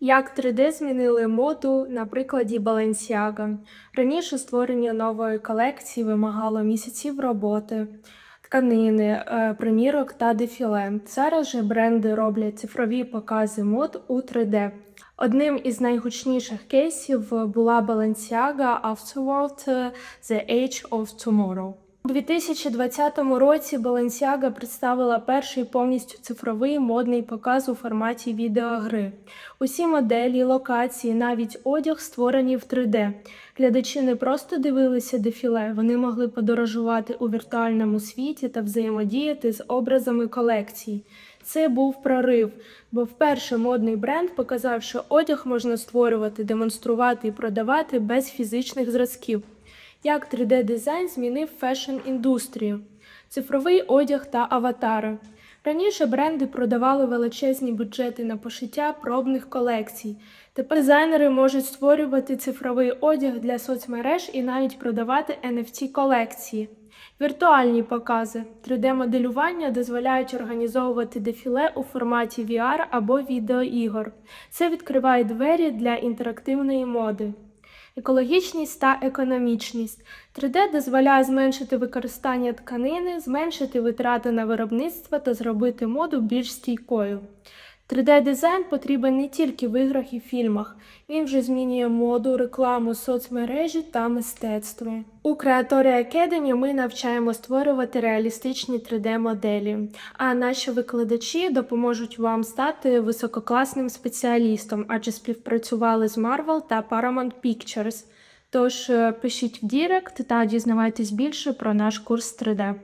Як 3D змінили моду на прикладі Balenciaga. Раніше створення нової колекції вимагало місяців роботи, тканини, е, примірок та дефіле. Зараз же бренди роблять цифрові покази мод у 3D. Одним із найгучніших кейсів була Balenciaga Afterworld е, The Age of Tomorrow. У 2020 році Balenciaga представила перший повністю цифровий модний показ у форматі відеогри. Усі моделі, локації, навіть одяг створені в 3D. Глядачі не просто дивилися дефіле, вони могли подорожувати у віртуальному світі та взаємодіяти з образами колекцій. Це був прорив, бо вперше модний бренд показав, що одяг можна створювати, демонструвати і продавати без фізичних зразків. Як 3D-дизайн змінив фешн-індустрію, цифровий одяг та аватари. Раніше бренди продавали величезні бюджети на пошиття пробних колекцій. Тепер дизайнери можуть створювати цифровий одяг для соцмереж і навіть продавати NFT колекції. Віртуальні покази 3D-моделювання дозволяють організовувати дефіле у форматі VR або відеоігор. Це відкриває двері для інтерактивної моди. Екологічність та економічність 3D дозволяє зменшити використання тканини, зменшити витрати на виробництво та зробити моду більш стійкою. 3D-дизайн потрібен не тільки в іграх і фільмах, він вже змінює моду, рекламу, соцмережі та мистецтво. У Creatory Academy ми навчаємо створювати реалістичні 3D-моделі, а наші викладачі допоможуть вам стати висококласним спеціалістом, адже співпрацювали з Marvel та Paramount Pictures. Тож е, пишіть в Дірект та дізнавайтесь більше про наш курс 3D.